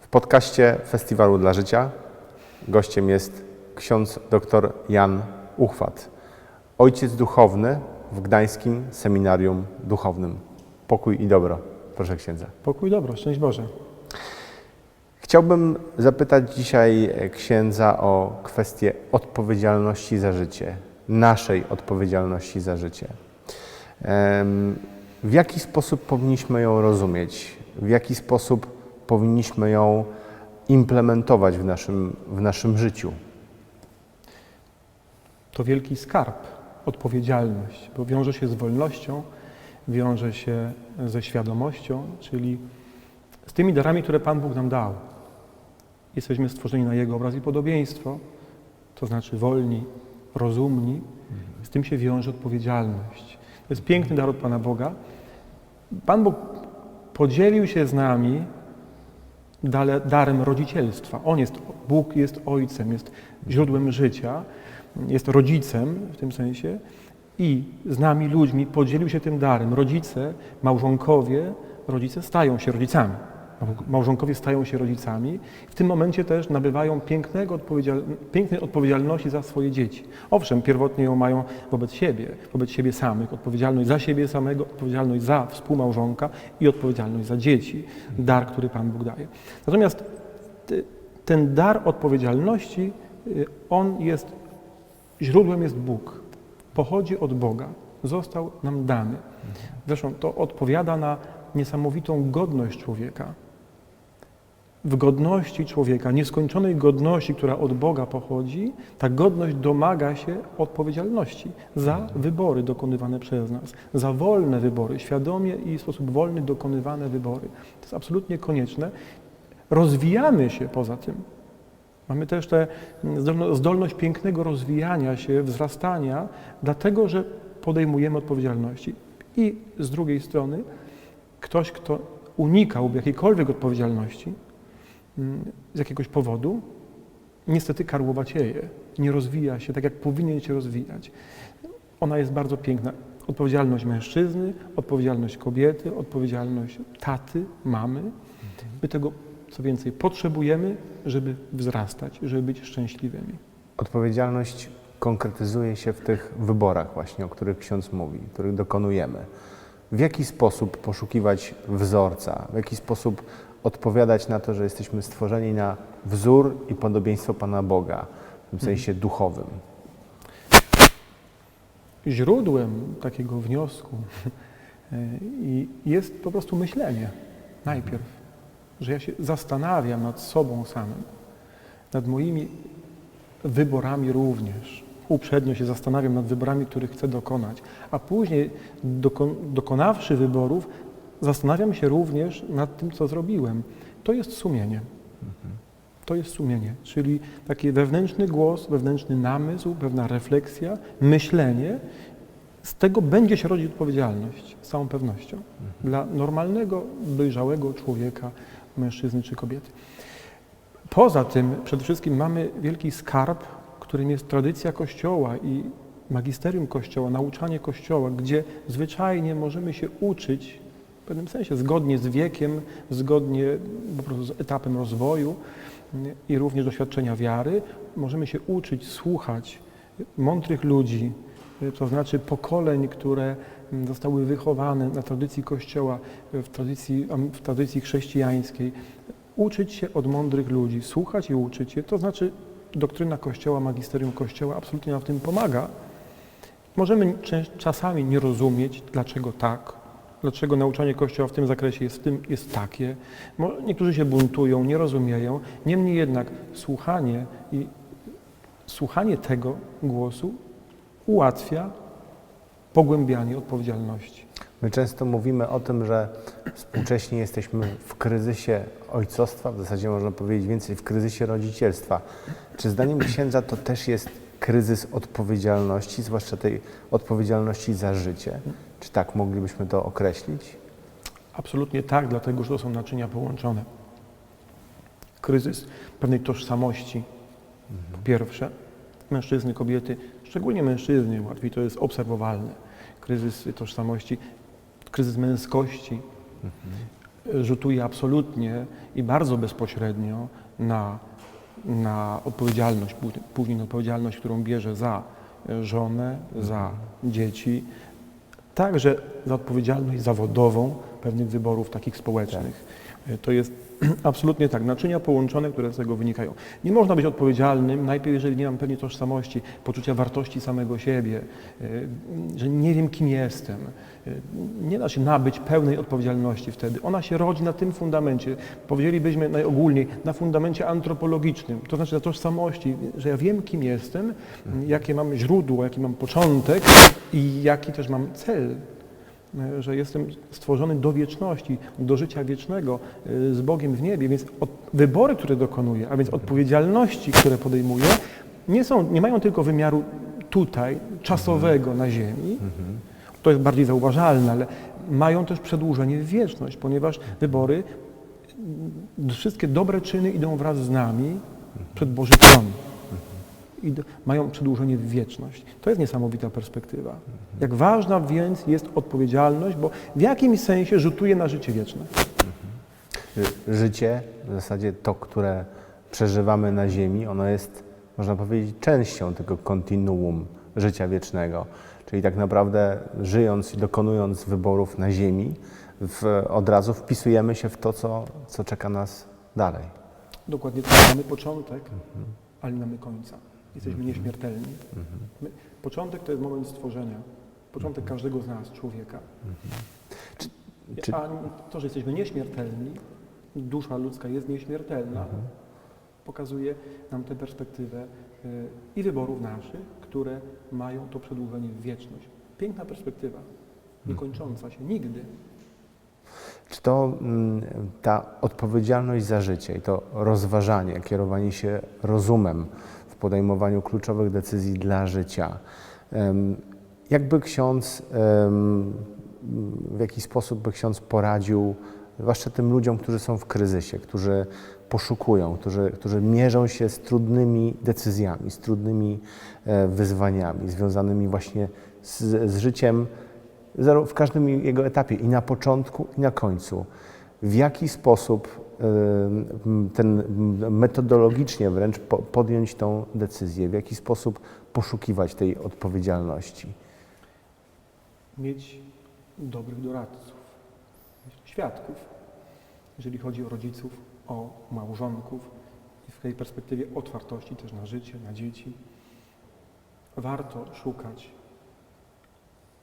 W podcaście Festiwalu dla Życia gościem jest ksiądz dr Jan Uchwat, ojciec duchowny w Gdańskim Seminarium Duchownym. Pokój i dobro, proszę księdza. Pokój dobro, szczęść Boże. Chciałbym zapytać dzisiaj księdza o kwestię odpowiedzialności za życie, naszej odpowiedzialności za życie. W jaki sposób powinniśmy ją rozumieć? W jaki sposób powinniśmy ją implementować w naszym, w naszym życiu? To wielki skarb, odpowiedzialność, bo wiąże się z wolnością, wiąże się ze świadomością, czyli z tymi darami, które Pan Bóg nam dał. Jesteśmy stworzeni na Jego obraz i podobieństwo, to znaczy wolni, rozumni. Z tym się wiąże odpowiedzialność. To jest piękny dar od Pana Boga. Pan Bóg podzielił się z nami darem rodzicielstwa. On jest, Bóg jest Ojcem, jest źródłem życia, jest rodzicem w tym sensie i z nami ludźmi podzielił się tym darem. Rodzice, małżonkowie, rodzice stają się rodzicami. Małżonkowie stają się rodzicami. W tym momencie też nabywają pięknego odpowiedzial... pięknej odpowiedzialności za swoje dzieci. Owszem, pierwotnie ją mają wobec siebie, wobec siebie samych, odpowiedzialność za siebie samego, odpowiedzialność za współmałżonka i odpowiedzialność za dzieci. Dar, który Pan Bóg daje. Natomiast ten dar odpowiedzialności, y, on jest, źródłem jest Bóg. Pochodzi od Boga. Został nam dany. Zresztą to odpowiada na niesamowitą godność człowieka. W godności człowieka, nieskończonej godności, która od Boga pochodzi, ta godność domaga się odpowiedzialności za wybory dokonywane przez nas, za wolne wybory, świadomie i w sposób wolny dokonywane wybory. To jest absolutnie konieczne. Rozwijamy się poza tym. Mamy też tę zdolno- zdolność pięknego rozwijania się, wzrastania, dlatego że podejmujemy odpowiedzialności. I z drugiej strony, ktoś, kto unikałby jakiejkolwiek odpowiedzialności z jakiegoś powodu, niestety karłowacieje, nie rozwija się tak, jak powinien się rozwijać. Ona jest bardzo piękna. Odpowiedzialność mężczyzny, odpowiedzialność kobiety, odpowiedzialność taty, mamy. My tego, co więcej, potrzebujemy, żeby wzrastać, żeby być szczęśliwymi. Odpowiedzialność konkretyzuje się w tych wyborach właśnie, o których ksiądz mówi, których dokonujemy. W jaki sposób poszukiwać wzorca, w jaki sposób odpowiadać na to, że jesteśmy stworzeni na wzór i podobieństwo Pana Boga, w tym sensie duchowym. Źródłem takiego wniosku e, jest po prostu myślenie najpierw, że ja się zastanawiam nad sobą samym, nad moimi wyborami również. Uprzednio się zastanawiam nad wyborami, których chcę dokonać, a później dokon, dokonawszy wyborów, zastanawiam się również nad tym, co zrobiłem. To jest sumienie. To jest sumienie, czyli taki wewnętrzny głos, wewnętrzny namysł, pewna refleksja, myślenie. Z tego będzie się rodzić odpowiedzialność, z całą pewnością, dla normalnego, dojrzałego człowieka, mężczyzny czy kobiety. Poza tym przede wszystkim mamy wielki skarb, którym jest tradycja Kościoła i magisterium Kościoła, nauczanie Kościoła, gdzie zwyczajnie możemy się uczyć w pewnym sensie zgodnie z wiekiem, zgodnie po prostu z etapem rozwoju i również doświadczenia wiary, możemy się uczyć, słuchać mądrych ludzi, to znaczy pokoleń, które zostały wychowane na tradycji Kościoła, w tradycji, w tradycji chrześcijańskiej, uczyć się od mądrych ludzi, słuchać i uczyć się, to znaczy doktryna Kościoła, magisterium Kościoła absolutnie nam w tym pomaga. Możemy czasami nie rozumieć, dlaczego tak, dlaczego nauczanie Kościoła w tym zakresie jest, tym, jest takie. Niektórzy się buntują, nie rozumieją. Niemniej jednak słuchanie i słuchanie tego głosu ułatwia pogłębianie odpowiedzialności. My często mówimy o tym, że współcześnie jesteśmy w kryzysie ojcostwa, w zasadzie można powiedzieć więcej w kryzysie rodzicielstwa. Czy zdaniem księdza to też jest kryzys odpowiedzialności, zwłaszcza tej odpowiedzialności za życie? Czy tak moglibyśmy to określić? Absolutnie tak, dlatego że to są naczynia połączone. Kryzys pewnej tożsamości, po pierwsze, mężczyzny, kobiety, szczególnie mężczyzny, łatwiej to jest obserwowalne. Kryzys tożsamości kryzys męskości rzutuje absolutnie i bardzo bezpośrednio na, na odpowiedzialność, później- na odpowiedzialność, którą bierze za żonę, za dzieci, także za odpowiedzialność zawodową pewnych wyborów takich społecznych. E, To jest absolutnie tak, naczynia połączone, które z tego wynikają. Nie można być odpowiedzialnym, najpierw jeżeli nie mam pewnej tożsamości, poczucia wartości samego siebie, e, że nie wiem kim jestem. E, Nie da się nabyć pełnej odpowiedzialności wtedy. Ona się rodzi na tym fundamencie, powiedzielibyśmy najogólniej, na fundamencie antropologicznym, to znaczy na tożsamości, że ja wiem kim jestem, jakie mam źródło, jaki mam początek i jaki też mam cel że jestem stworzony do wieczności, do życia wiecznego e, z Bogiem w niebie, więc wybory, które dokonuję, a więc odpowiedzialności, które podejmuję, nie, są, nie mają tylko wymiaru tutaj, czasowego na ziemi, to jest bardziej zauważalne, ale mają też przedłużenie w wieczność, ponieważ wybory, wszystkie dobre czyny idą wraz z nami przed Boży tron i mają przedłużenie w wieczność. To jest niesamowita perspektywa. Jak ważna więc jest odpowiedzialność, bo w jakimś sensie rzutuje na życie wieczne. Y, Życie, w zasadzie to, które przeżywamy na Ziemi, ono jest, można powiedzieć, częścią tego kontinuum życia wiecznego. Czyli tak naprawdę żyjąc i dokonując wyborów na Ziemi, w, od razu wpisujemy się w to, co, co czeka nas dalej. Dokładnie tak. Mamy początek, ale nie mamy końca. Jesteśmy nieśmiertelni. My, początek to jest moment stworzenia. Początek każdego z nas, człowieka. czy- A to, że jesteśmy nieśmiertelni, dusza ludzka jest nieśmiertelna, pokazuje nam tę perspektywę y, i wyborów naszych, które mają to przedłużenie w wieczność. Piękna perspektywa, niekończąca się nigdy. Czy to mm, ta odpowiedzialność za życie i to rozważanie, kierowanie się rozumem podejmowaniu kluczowych decyzji dla życia, jakby ksiądz, w jaki sposób by ksiądz poradził, zwłaszcza tym ludziom, którzy są w kryzysie, którzy poszukują, którzy, którzy mierzą się z trudnymi decyzjami, z trudnymi e, wyzwaniami związanymi właśnie z, z życiem w każdym jego etapie, i na początku, i na końcu. W jaki sposób ten metodologicznie wręcz po, podjąć tą decyzję, w jaki sposób poszukiwać tej odpowiedzialności. Mieć dobrych doradców, świadków, jeżeli chodzi o rodziców, o małżonków i w tej perspektywie otwartości też na życie, na dzieci. Warto szukać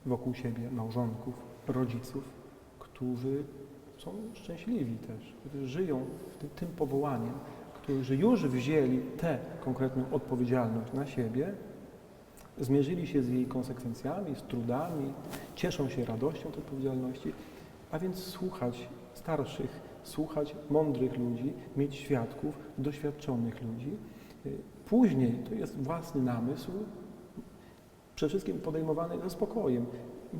wokół siebie małżonków, rodziców, którzy są szczęśliwi też, którzy żyją tym, powołaniem, którzy już wzięli tę konkretną odpowiedzialność na siebie, zmierzyli się z jej konsekwencjami, z trudami, cieszą się radością tej odpowiedzialności, a więc słuchać starszych, słuchać mądrych ludzi, mieć świadków, doświadczonych ludzi. Y, Później to jest własny namysł, przede wszystkim podejmowany ze spokojem.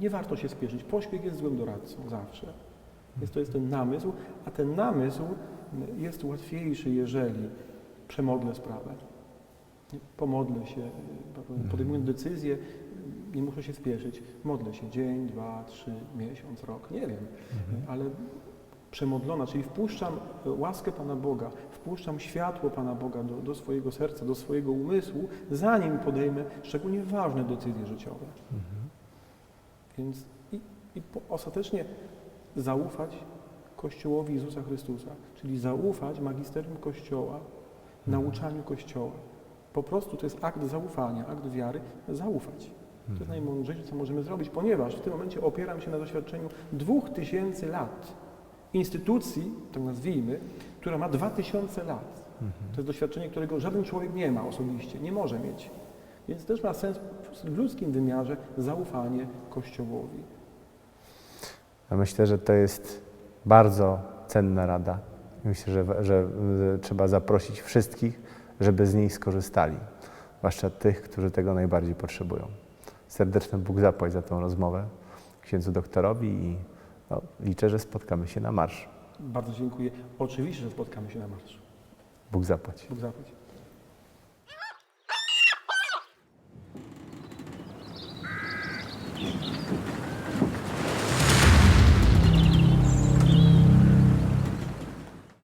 Nie warto się spieszyć. Pośpiech jest złym doradcą zawsze. Jest to jest ten namysł, a ten namysł jest łatwiejszy, jeżeli przemodlę sprawę. Pomodlę się, podejmując decyzję, nie muszę się spieszyć. Modlę się dzień, dwa, trzy, miesiąc, rok, nie wiem, ale przemodlona, czyli wpuszczam łaskę Pana Boga, wpuszczam światło Pana Boga do, do swojego serca, do swojego umysłu, zanim podejmę szczególnie ważne decyzje życiowe. Więc i, i po, ostatecznie zaufać Kościołowi Jezusa Chrystusa, czyli zaufać magisterium Kościoła, nauczaniu Kościoła. Po prostu to jest akt zaufania, akt wiary, zaufać. To jest najmądrzejsze, co możemy zrobić, ponieważ w tym momencie opieram się na doświadczeniu dwóch tysięcy lat instytucji, tak nazwijmy, która ma dwa tysiące lat. To jest doświadczenie, którego żaden człowiek nie ma osobiście, nie może mieć. Więc też ma sens w ludzkim wymiarze zaufanie Kościołowi. Myślę, że to jest bardzo cenna rada. Myślę, że, że trzeba zaprosić wszystkich, żeby z niej skorzystali, zwłaszcza tych, którzy tego najbardziej potrzebują. Serdeczny Bóg zapłać za tą rozmowę księdzu doktorowi i no, liczę, że spotkamy się na marsz. Bardzo dziękuję. Oczywiście, że spotkamy się na marszu. Bóg zapłać. Bóg zapłać.